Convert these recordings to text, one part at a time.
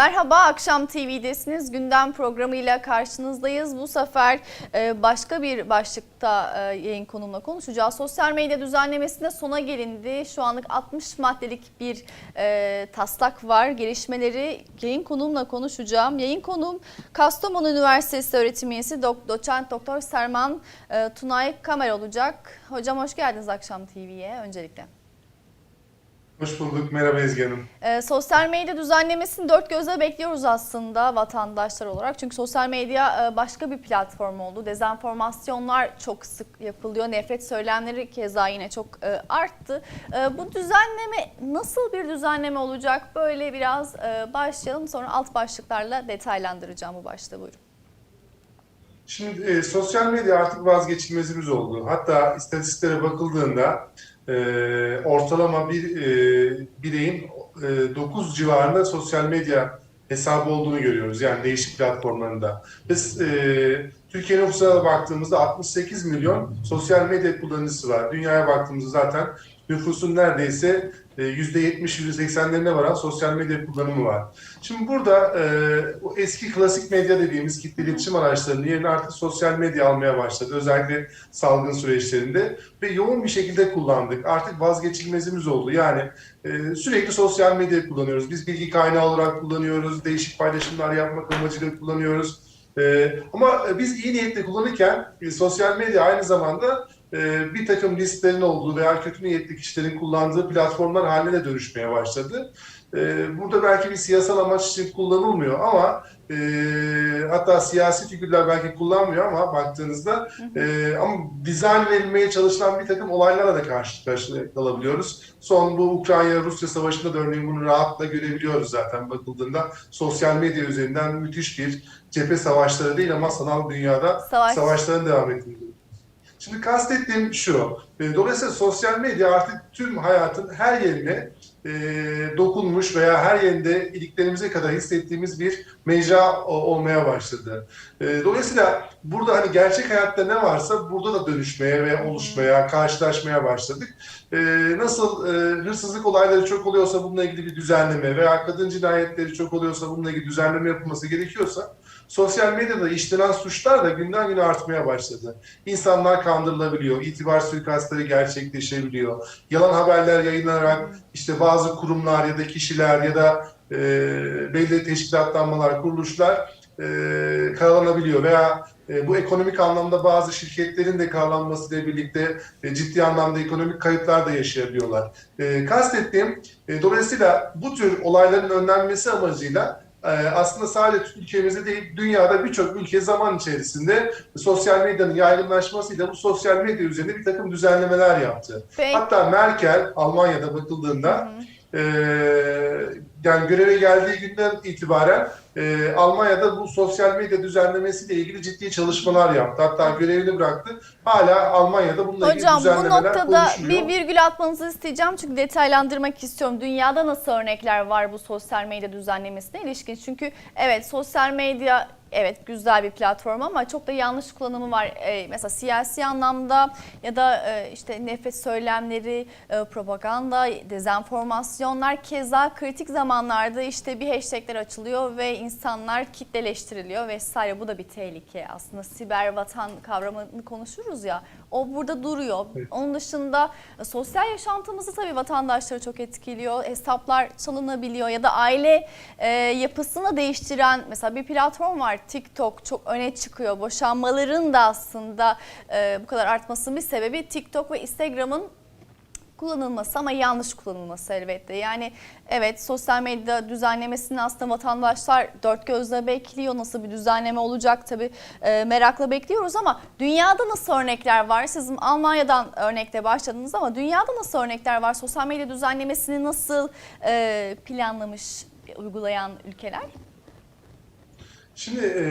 Merhaba, Akşam TV'desiniz. Gündem programıyla karşınızdayız. Bu sefer e, başka bir başlıkta e, yayın konumla konuşacağız. Sosyal medya düzenlemesinde sona gelindi. Şu anlık 60 maddelik bir e, taslak var. Gelişmeleri yayın konumla konuşacağım. Yayın konum Kastamonu Üniversitesi öğretim üyesi doçent doktor Serman Tunay Kamer olacak. Hocam hoş geldiniz Akşam TV'ye öncelikle. Hoş bulduk. Merhaba Ezgi Hanım. Ee, sosyal medya düzenlemesini dört gözle bekliyoruz aslında vatandaşlar olarak. Çünkü sosyal medya e, başka bir platform oldu. Dezenformasyonlar çok sık yapılıyor. Nefret söylemleri keza yine çok e, arttı. E, bu düzenleme nasıl bir düzenleme olacak? Böyle biraz başlayalım. Sonra alt başlıklarla detaylandıracağım bu başta. Buyurun. Şimdi e, sosyal medya artık vazgeçilmezimiz oldu. Hatta istatistiklere bakıldığında e, ortalama bir e, bireyin e, 9 civarında sosyal medya hesabı olduğunu görüyoruz. Yani değişik platformlarında. Biz e, Türkiye nüfusuna baktığımızda 68 milyon sosyal medya kullanıcısı var. Dünyaya baktığımızda zaten nüfusun neredeyse %70-%80'lerine varan sosyal medya kullanımı var. Şimdi burada e, o eski klasik medya dediğimiz kitle iletişim araçlarının yerini artık sosyal medya almaya başladı. Özellikle salgın süreçlerinde ve yoğun bir şekilde kullandık. Artık vazgeçilmezimiz oldu. Yani e, sürekli sosyal medya kullanıyoruz. Biz bilgi kaynağı olarak kullanıyoruz. Değişik paylaşımlar yapmak amacıyla kullanıyoruz. E, ama biz iyi niyetle kullanırken e, sosyal medya aynı zamanda e, bir takım risklerin olduğu veya kötü niyetli kişilerin kullandığı platformlar haline de dönüşmeye başladı. E, burada belki bir siyasal amaç için kullanılmıyor ama e, hatta siyasi figürler belki kullanmıyor ama baktığınızda e, ama dizayn verilmeye çalışılan bir takım olaylarla da karşı karşıya kalabiliyoruz. Son bu Ukrayna-Rusya savaşında da örneğin bunu rahatla görebiliyoruz zaten bakıldığında. Sosyal medya üzerinden müthiş bir cephe savaşları değil ama sanal dünyada Savaş. savaşların devam ettiğini Şimdi kastettiğim şu, e, dolayısıyla sosyal medya artık tüm hayatın her yerine e, dokunmuş veya her yerinde iliklerimize kadar hissettiğimiz bir mecra olmaya başladı. E, dolayısıyla burada hani gerçek hayatta ne varsa burada da dönüşmeye ve oluşmaya, karşılaşmaya başladık. E, nasıl e, hırsızlık olayları çok oluyorsa bununla ilgili bir düzenleme veya kadın cinayetleri çok oluyorsa bununla ilgili düzenleme yapılması gerekiyorsa sosyal medyada işlenen suçlar da günden güne artmaya başladı. İnsanlar kandırılabiliyor, itibar suikastları gerçekleşebiliyor, yalan haberler yayınlanarak işte bazı kurumlar ya da kişiler ya da e, belli teşkilatlanmalar, kuruluşlar e, karalanabiliyor veya e, bu ekonomik anlamda bazı şirketlerin de karalanmasıyla birlikte e, ciddi anlamda ekonomik kayıplar da yaşayabiliyorlar. E, kastettiğim, e, dolayısıyla bu tür olayların önlenmesi amacıyla aslında sadece ülkemizde değil dünyada birçok ülke zaman içerisinde sosyal medyanın yaygınlaşmasıyla bu sosyal medya üzerinde bir takım düzenlemeler yaptı. Peki. Hatta Merkel Almanya'da bakıldığında e, yani göreve geldiği günden itibaren e, Almanya'da bu sosyal medya düzenlemesiyle ilgili ciddi çalışmalar yaptı. Hatta görevini bıraktı. Hala Almanya'da bununla ilgili Hocam bu düzenlemeler noktada konuşuluyor. bir virgül atmanızı isteyeceğim çünkü detaylandırmak istiyorum. Dünyada nasıl örnekler var bu sosyal medya düzenlemesine ilişkin? Çünkü evet sosyal medya evet güzel bir platform ama çok da yanlış kullanımı var. Ee, mesela siyasi anlamda ya da e, işte nefret söylemleri, e, propaganda, dezenformasyonlar keza kritik zamanlarda işte bir hashtagler açılıyor ve insanlar kitleleştiriliyor vesaire. Bu da bir tehlike aslında. Siber vatan kavramını konuşuruz ya. O burada duruyor. Evet. Onun dışında e, sosyal yaşantımızı tabii vatandaşları çok etkiliyor. Hesaplar çalınabiliyor ya da aile e, yapısını değiştiren mesela bir platform var TikTok çok öne çıkıyor. Boşanmaların da aslında e, bu kadar artmasının bir sebebi TikTok ve Instagram'ın kullanılması ama yanlış kullanılması elbette. Yani evet sosyal medya düzenlemesini aslında vatandaşlar dört gözle bekliyor. Nasıl bir düzenleme olacak tabii e, merakla bekliyoruz ama dünyada nasıl örnekler var? Sizin Almanya'dan örnekle başladınız ama dünyada nasıl örnekler var? Sosyal medya düzenlemesini nasıl e, planlamış, uygulayan ülkeler? Şimdi e,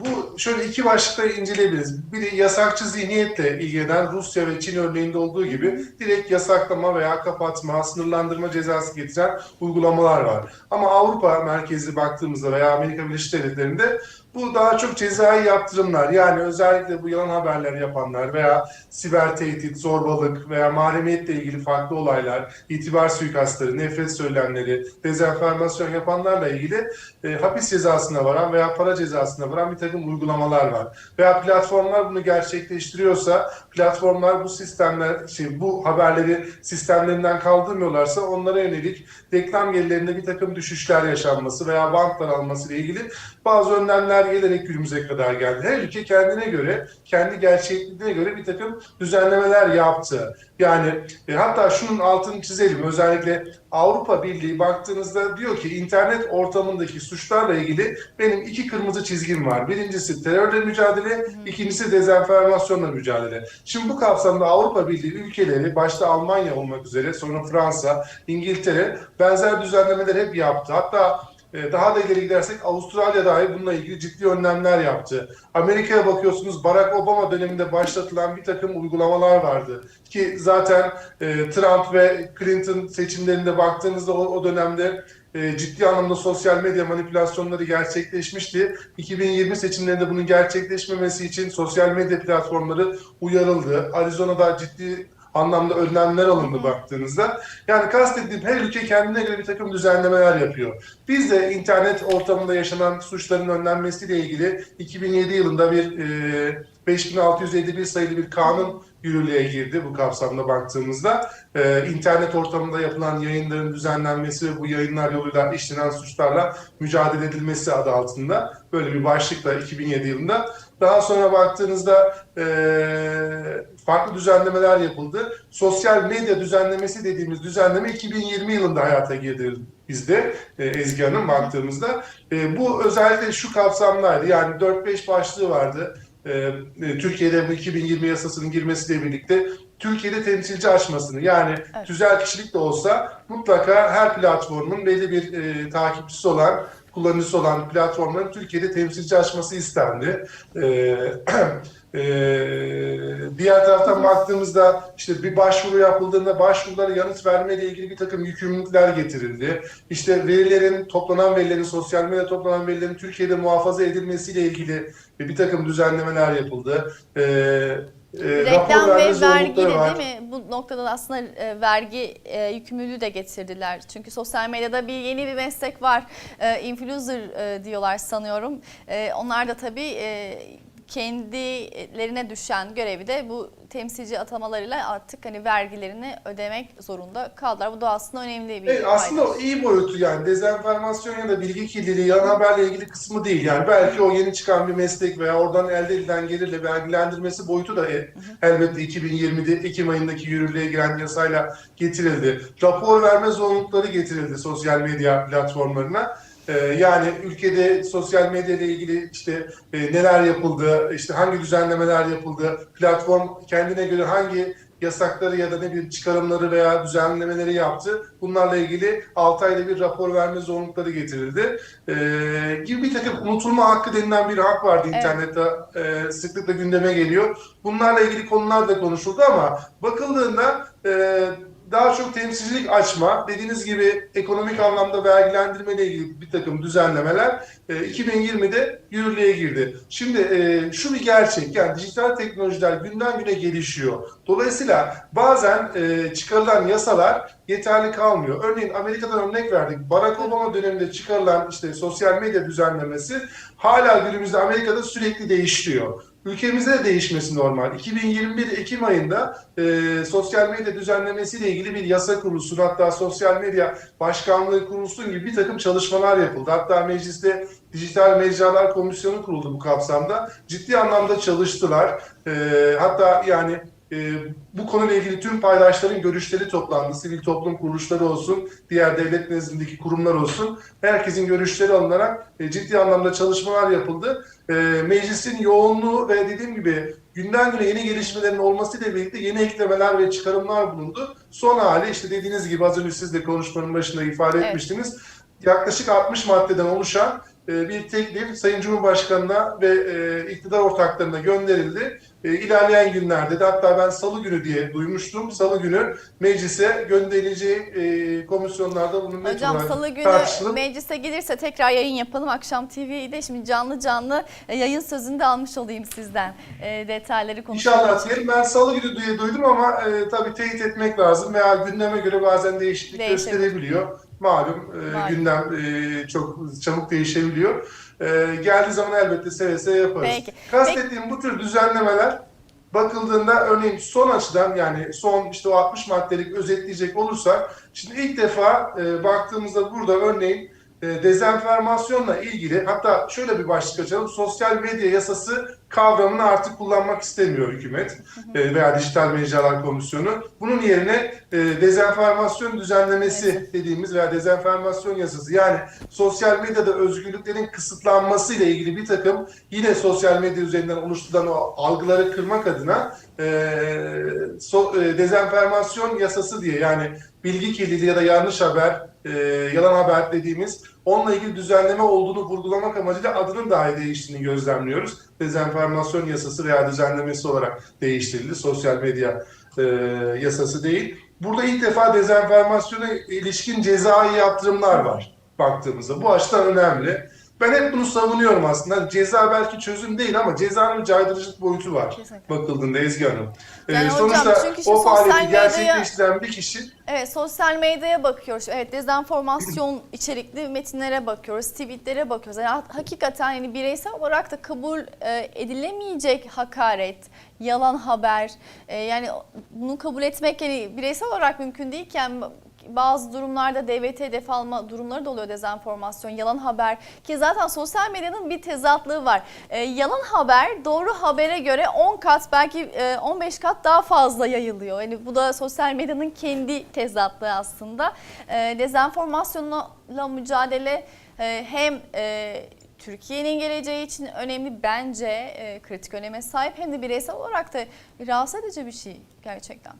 bu şöyle iki başlıkta inceleyebiliriz. Biri yasakçı zihniyetle ilgilenen Rusya ve Çin örneğinde olduğu gibi direkt yasaklama veya kapatma, sınırlandırma cezası getiren uygulamalar var. Ama Avrupa merkezli baktığımızda veya Amerika Birleşik Devletleri'nde Bu daha çok cezai yaptırımlar. Yani özellikle bu yalan haberler yapanlar veya siber tehdit, zorbalık veya mahremiyetle ilgili farklı olaylar, itibar suikastları, nefret söylemleri, dezenformasyon yapanlarla ilgili e, hapis cezasına varan veya para cezasına varan bir takım uygulamalar var. Veya platformlar bunu gerçekleştiriyorsa, platformlar bu sistemler, şey, bu haberleri sistemlerinden kaldırmıyorlarsa onlara yönelik reklam gelirlerinde bir takım düşüşler yaşanması veya bantlar alması ile ilgili bazı önlemler gelerek günümüze kadar geldi. Her ülke kendine göre, kendi gerçekliğine göre bir takım düzenlemeler yaptı. Yani e, hatta şunun altını çizelim. Özellikle Avrupa Birliği baktığınızda diyor ki internet ortamındaki suçlarla ilgili benim iki kırmızı çizgim var. Birincisi terörle mücadele, ikincisi dezenformasyonla mücadele. Şimdi bu kapsamda Avrupa Birliği ülkeleri başta Almanya olmak üzere sonra Fransa, İngiltere benzer düzenlemeler hep yaptı. Hatta daha da ileri gidersek Avustralya dahi bununla ilgili ciddi önlemler yaptı. Amerika'ya bakıyorsunuz Barack Obama döneminde başlatılan bir takım uygulamalar vardı. Ki zaten e, Trump ve Clinton seçimlerinde baktığınızda o, o dönemde e, ciddi anlamda sosyal medya manipülasyonları gerçekleşmişti. 2020 seçimlerinde bunun gerçekleşmemesi için sosyal medya platformları uyarıldı. Arizona'da ciddi anlamda önlemler alındı baktığınızda. Yani kastettiğim her ülke kendine göre bir takım düzenlemeler yapıyor. Biz de internet ortamında yaşanan suçların önlenmesiyle ilgili 2007 yılında bir e, 5651 sayılı bir kanun yürürlüğe girdi bu kapsamda baktığımızda. E, internet ortamında yapılan yayınların düzenlenmesi ve bu yayınlar yoluyla işlenen suçlarla mücadele edilmesi adı altında böyle bir başlıkla 2007 yılında. Daha sonra baktığınızda e, farklı düzenlemeler yapıldı. Sosyal medya düzenlemesi dediğimiz düzenleme 2020 yılında hayata girdi bizde e, Ezgi Hanım baktığımızda. E, bu özellikle şu kapsamdaydı yani 4-5 başlığı vardı. E, e, Türkiye'de bu 2020 yasasının girmesiyle birlikte Türkiye'de temsilci açmasını yani Evet. tüzel kişilik de olsa mutlaka her platformun belli bir e, takipçisi olan kullanıcısı olan platformların Türkiye'de temsilci açması istendi. Ee, e, diğer taraftan baktığımızda işte bir başvuru yapıldığında başvurulara yanıt verme ile ilgili bir takım yükümlülükler getirildi. İşte verilerin, toplanan verilerin, sosyal medyada toplanan verilerin Türkiye'de muhafaza edilmesiyle ilgili bir takım düzenlemeler yapıldı. Ee, e, Reklam ve vergi de var. değil mi? Bu noktada aslında e, vergi e, yükümlülüğü de getirdiler. Çünkü sosyal medyada bir yeni bir meslek var. E, influencer e, diyorlar sanıyorum. E, onlar da tabii e, kendilerine düşen görevi de bu temsilci atamalarıyla artık hani vergilerini ödemek zorunda kaldılar. Bu da aslında önemli bir Evet, aslında o iyi boyutu yani dezenformasyon ya da bilgi kirliliği, yalan haberle ilgili kısmı değil. Yani belki o yeni çıkan bir meslek veya oradan elde edilen gelirle vergilendirmesi boyutu da e, elbette 2020'de Ekim ayındaki yürürlüğe giren yasayla getirildi. Rapor verme zorunlulukları getirildi sosyal medya platformlarına. Ee, yani ülkede sosyal medya ile ilgili işte e, neler yapıldı, işte hangi düzenlemeler yapıldı, platform kendine göre hangi yasakları ya da ne bileyim çıkarımları veya düzenlemeleri yaptı. Bunlarla ilgili 6 ayda bir rapor verme zorunlulukları getirildi. Ee, gibi bir takım unutulma hakkı denilen bir hak vardı Evet. internette e, sıklıkla gündeme geliyor. Bunlarla ilgili konular da konuşuldu ama bakıldığında e, daha çok temsilcilik açma, dediğiniz gibi ekonomik anlamda vergilendirme ile ilgili bir takım düzenlemeler e, 2020'de yürürlüğe girdi. Şimdi e, şu bir gerçek, yani dijital teknolojiler günden güne gelişiyor. Dolayısıyla bazen e, çıkarılan yasalar yeterli kalmıyor. Örneğin Amerika'dan örnek verdik. Barack Obama döneminde çıkarılan işte sosyal medya düzenlemesi hala günümüzde Amerika'da sürekli değişiyor. Ülkemizde de değişmesi normal. 2021 Ekim ayında e, sosyal medya düzenlemesiyle ilgili bir yasa kurulsun, hatta sosyal medya başkanlığı kurulsun gibi bir takım çalışmalar yapıldı. Hatta mecliste Dijital Mecralar Komisyonu kuruldu bu kapsamda. Ciddi anlamda çalıştılar. E, hatta yani e, bu konuyla ilgili tüm paydaşların görüşleri toplandı. Sivil toplum kuruluşları olsun, diğer devlet nezdindeki kurumlar olsun. Herkesin görüşleri alınarak e, ciddi anlamda çalışmalar yapıldı. E, meclisin yoğunluğu ve dediğim gibi günden güne yeni gelişmelerin olmasıyla birlikte yeni eklemeler ve çıkarımlar bulundu. Son hali işte dediğiniz gibi az önce siz de konuşmanın başında ifade Evet. etmiştiniz. Yaklaşık 60 maddeden oluşan e, bir teklif Sayın Cumhurbaşkanı'na ve e, iktidar ortaklarına gönderildi. E, ilerleyen günlerde de hatta ben salı günü diye duymuştum. Salı günü meclise gönderileceği e, komisyonlarda bunun net Hocam olarak salı günü tartışılıp meclise gelirse tekrar yayın yapalım. Akşam TV'de şimdi canlı canlı e, yayın sözünü de almış olayım sizden. E, detayları konuşalım. İnşallah diyelim. Ben salı günü diye duydum ama e, tabii teyit etmek lazım veya gündeme göre bazen değişiklik Değişebilir. gösterebiliyor. Malum, e, Malum. gündem e, çok çabuk değişebiliyor. E, geldiği zaman elbette seve yaparız. Peki. Kastettiğim bu tür düzenlemeler bakıldığında örneğin son açıdan yani son işte o 60 maddelik özetleyecek olursak şimdi ilk defa e, baktığımızda burada örneğin e, dezenformasyonla ilgili hatta şöyle bir başlık açalım. Sosyal medya yasası kavramını artık kullanmak istemiyor hükümet e, veya Dijital Mecralar Komisyonu. Bunun yerine e, dezenformasyon düzenlemesi dediğimiz veya dezenformasyon yasası yani sosyal medyada özgürlüklerin kısıtlanması ile ilgili bir takım yine sosyal medya üzerinden oluşturulan o algıları kırmak adına e, so, e, dezenformasyon yasası diye yani bilgi kirliliği ya da yanlış haber, e, yalan haber dediğimiz onunla ilgili düzenleme olduğunu vurgulamak amacıyla adının dahi değiştiğini gözlemliyoruz. Dezenformasyon yasası veya düzenlemesi olarak değiştirildi. Sosyal medya e, yasası değil. Burada ilk defa dezenformasyona ilişkin cezai yaptırımlar var baktığımızda. Bu açıdan önemli. Ben hep bunu savunuyorum aslında. Hani Ceza belki çözüm değil ama cezanın bir caydırıcılık boyutu var Kesinlikle. bakıldığında Ezgi Hanım. Ee, Yani hocam, sonuçta o faaliyeti gerçekleştiren bir kişi Evet sosyal medyaya bakıyoruz. Evet dezenformasyon içerikli metinlere bakıyoruz. Tweetlere bakıyoruz. Yani ha- hakikaten yani bireysel olarak da kabul e, edilemeyecek hakaret, yalan haber. e, yani bunu kabul etmek yani bireysel olarak mümkün değilken bazı durumlarda devlete hedef alma durumları da oluyor dezenformasyon, yalan haber ki zaten sosyal medyanın bir tezatlığı var. E, yalan haber doğru habere göre 10 kat belki e, 15 kat daha fazla yayılıyor. Yani bu da sosyal medyanın kendi tezatlığı aslında. E, dezenformasyonla mücadele e, hem e, Türkiye'nin geleceği için önemli bence e, kritik öneme sahip hem de bireysel olarak da rahatsız edici bir şey gerçekten.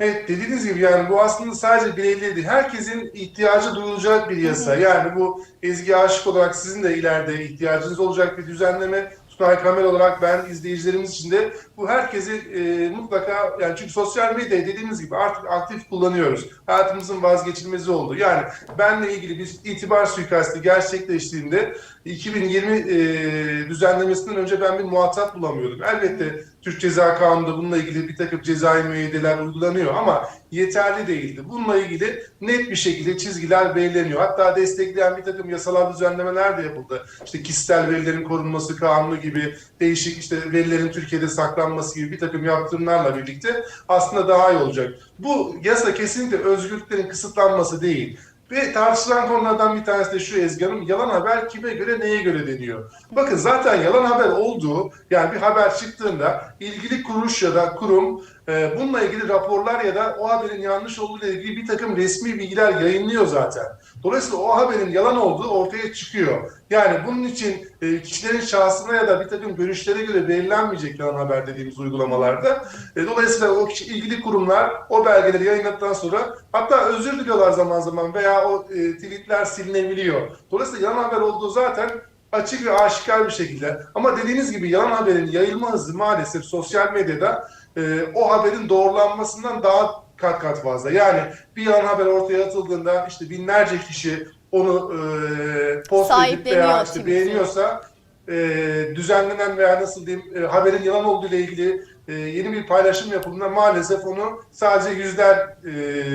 Evet dediğiniz gibi yani bu aslında sadece bireyleri değil, herkesin ihtiyacı duyulacak bir yasa. Yani bu Ezgi Aşık olarak sizin de ileride ihtiyacınız olacak bir düzenleme. Tunay Kamer olarak ben izleyicilerimiz için de bu herkesi e, mutlaka yani çünkü sosyal medyayı dediğimiz gibi artık aktif kullanıyoruz. Hayatımızın vazgeçilmezi oldu. Yani benle ilgili bir itibar suikasti gerçekleştiğinde 2020 e, düzenlemesinden önce ben bir muhatap bulamıyordum. Elbette Türk Ceza Kanunu'nda bununla ilgili bir takım cezai müeyyideler uygulanıyor ama yeterli değildi. Bununla ilgili net bir şekilde çizgiler belirleniyor. Hatta destekleyen bir takım yasal düzenlemeler de yapıldı. İşte kişisel verilerin korunması kanunu gibi değişik işte verilerin Türkiye'de saklanması gibi bir takım yaptırımlarla birlikte aslında daha iyi olacak. Bu yasa kesinlikle özgürlüklerin kısıtlanması değil. Ve tartışılan konulardan bir tanesi de şu Ezgi Hanım, yalan haber kime göre neye göre deniyor? Bakın zaten yalan haber olduğu, yani bir haber çıktığında ilgili kuruluş ya da kurum e, bununla ilgili raporlar ya da o haberin yanlış olduğu ile ilgili bir takım resmi bilgiler yayınlıyor zaten. Dolayısıyla o haberin yalan olduğu ortaya çıkıyor. Yani bunun için e, kişilerin şahsına ya da bir takım görüşlere göre belirlenmeyecek yalan haber dediğimiz uygulamalarda. E, dolayısıyla o kişi, ilgili kurumlar o belgeleri yayınladıktan sonra hatta özür diliyorlar zaman zaman veya o e, tweetler silinebiliyor. Dolayısıyla yalan haber olduğu zaten açık ve aşikar bir şekilde. Ama dediğiniz gibi yalan haberin yayılma hızı maalesef sosyal medyada o haberin doğrulanmasından daha kat kat fazla. Yani bir yalan haber ortaya atıldığında işte binlerce kişi onu e, post edip veya işte beğeniyorsa e, düzenlenen veya nasıl diyeyim e, haberin yalan olduğu ile ilgili e, yeni bir paylaşım yapıldığında maalesef onu sadece yüzler e,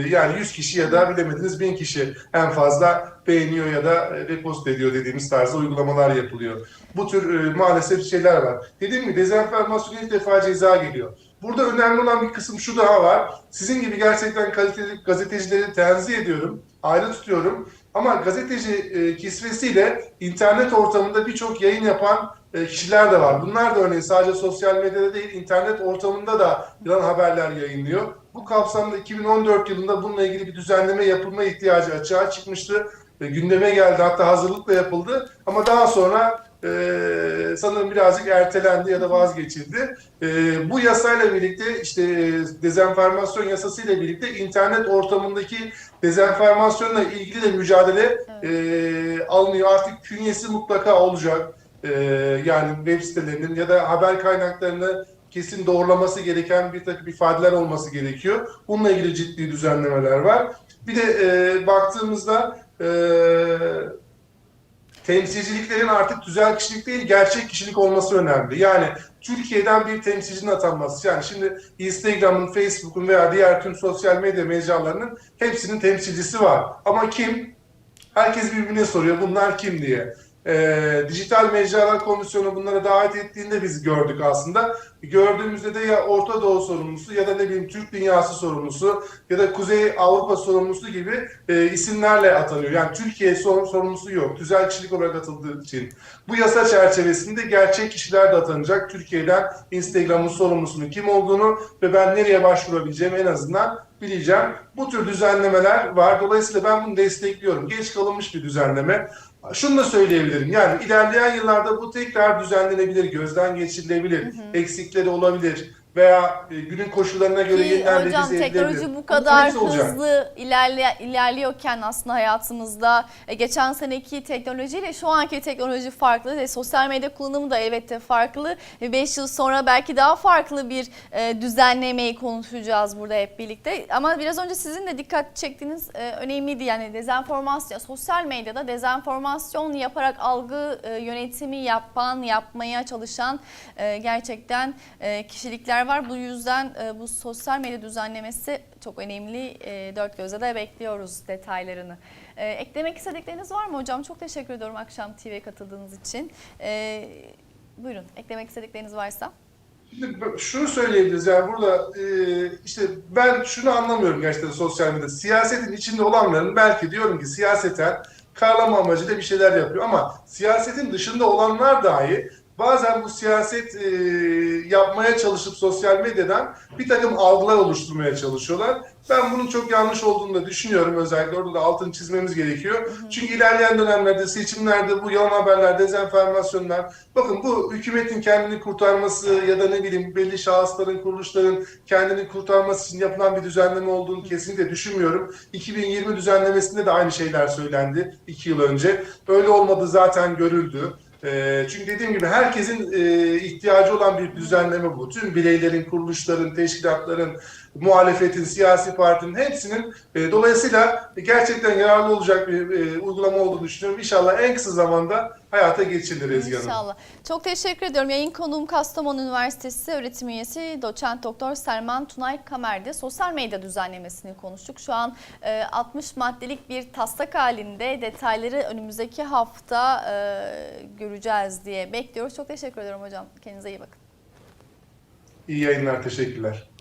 yani 100 kişi ya da bilemediniz 1000 kişi en fazla beğeniyor ya da e, repost ediyor dediğimiz tarzda uygulamalar yapılıyor. Bu tür e, maalesef şeyler var. Dediğim gibi dezenformasyon ilk defa ceza geliyor. Burada önemli olan bir kısım şu daha var. Sizin gibi gerçekten kaliteli gazetecileri tenzih ediyorum. Ayrı tutuyorum. Ama gazeteci e, kisvesiyle internet ortamında birçok yayın yapan e, kişiler de var. Bunlar da örneğin sadece sosyal medyada değil internet ortamında da yalan haberler yayınlıyor. Bu kapsamda 2014 yılında bununla ilgili bir düzenleme yapılma ihtiyacı açığa çıkmıştı. E, gündeme geldi hatta hazırlık da yapıldı. Ama daha sonra e, sanırım birazcık ertelendi ya da vazgeçildi. E, bu yasayla birlikte işte dezenformasyon yasasıyla birlikte internet ortamındaki dezenformasyonla ilgili de mücadele e, alınıyor. Artık künyesi mutlaka olacak. e, yani web sitelerinin ya da haber kaynaklarını kesin doğrulaması gereken bir takım ifadeler olması gerekiyor. Bununla ilgili ciddi düzenlemeler var. Bir de e, baktığımızda e, temsilciliklerin artık tüzel kişilik değil gerçek kişilik olması önemli. Yani Türkiye'den bir temsilcinin atanması. Yani şimdi Instagram'ın, Facebook'un veya diğer tüm sosyal medya mecralarının hepsinin temsilcisi var. Ama kim? Herkes birbirine soruyor bunlar kim diye. Ee, Dijital Mecralar Komisyonu bunlara davet ettiğinde biz gördük aslında. Gördüğümüzde de ya Orta Doğu sorumlusu ya da ne bileyim Türk Dünyası sorumlusu ya da Kuzey Avrupa sorumlusu gibi e, isimlerle atanıyor. Yani Türkiye sor- sorumlusu yok. Tüzel kişilik olarak atıldığı için. Bu yasa çerçevesinde gerçek kişiler de atanacak. Türkiye'den Instagram'ın sorumlusunun kim olduğunu ve ben nereye başvurabileceğimi en azından bileceğim. Bu tür düzenlemeler var. Dolayısıyla ben bunu destekliyorum. Geç kalınmış bir düzenleme. Şunu da söyleyebilirim. Yani ilerleyen yıllarda bu tekrar düzenlenebilir, gözden geçirilebilir, eksikleri olabilir veya e, günün koşullarına göre Ki yeniden hocam revize teknoloji bu kadar olacak. hızlı ilerle, ilerliyorken aslında hayatımızda e, geçen seneki teknolojiyle şu anki teknoloji farklı ve sosyal medya kullanımı da elbette farklı. 5 yıl sonra belki daha farklı bir e, düzenlemeyi konuşacağız burada hep birlikte. Ama biraz önce sizin de dikkat çektiğiniz e, önemliydi yani dezenformasyon, sosyal medyada dezenformasyon yaparak algı e, yönetimi yapan, yapmaya çalışan e, gerçekten e, kişilikler var. Bu yüzden e, bu sosyal medya düzenlemesi çok önemli. E, dört gözle de bekliyoruz detaylarını. E, eklemek istedikleriniz var mı hocam? Çok teşekkür ediyorum Akşam TV'ye katıldığınız için. E, buyurun eklemek istedikleriniz varsa. Şimdi şunu söyleyebiliriz yani burada işte ben şunu anlamıyorum gerçekten sosyal medyada. Siyasetin içinde olanların belki diyorum ki siyaseten karlama amacıyla bir şeyler yapıyor ama siyasetin dışında olanlar dahi bazen bu siyaset e, yapmaya çalışıp sosyal medyadan bir takım algılar oluşturmaya çalışıyorlar. Ben bunun çok yanlış olduğunu da düşünüyorum. Özellikle orada da altını çizmemiz gerekiyor. Çünkü ilerleyen dönemlerde, seçimlerde bu yalan haberler, dezenformasyonlar, bakın bu hükümetin kendini kurtarması ya da ne bileyim belli şahısların, kuruluşların kendini kurtarması için yapılan bir düzenleme olduğunu kesinlikle düşünmüyorum. 2020 düzenlemesinde de aynı şeyler söylendi iki yıl önce. Öyle olmadı zaten görüldü. Ee, çünkü dediğim gibi herkesin e, ihtiyacı olan bir düzenleme bu. Tüm bireylerin, kuruluşların, teşkilatların, muhalefetin, siyasi partinin hepsinin e, dolayısıyla gerçekten yararlı olacak bir e, uygulama olduğunu düşünüyorum. İnşallah en kısa zamanda hayata geçirilir Ezgi Hanım. İnşallah. Çok teşekkür ediyorum. Yayın konuğum Kastamonu Üniversitesi öğretim üyesi doçent doktor Selman Tunay Kamer'de sosyal medya düzenlemesini konuştuk. Şu an e, 60 maddelik bir taslak halinde detayları önümüzdeki hafta e, göreceğiz diye bekliyoruz. Çok teşekkür ediyorum hocam. Kendinize iyi bakın. İyi yayınlar, teşekkürler.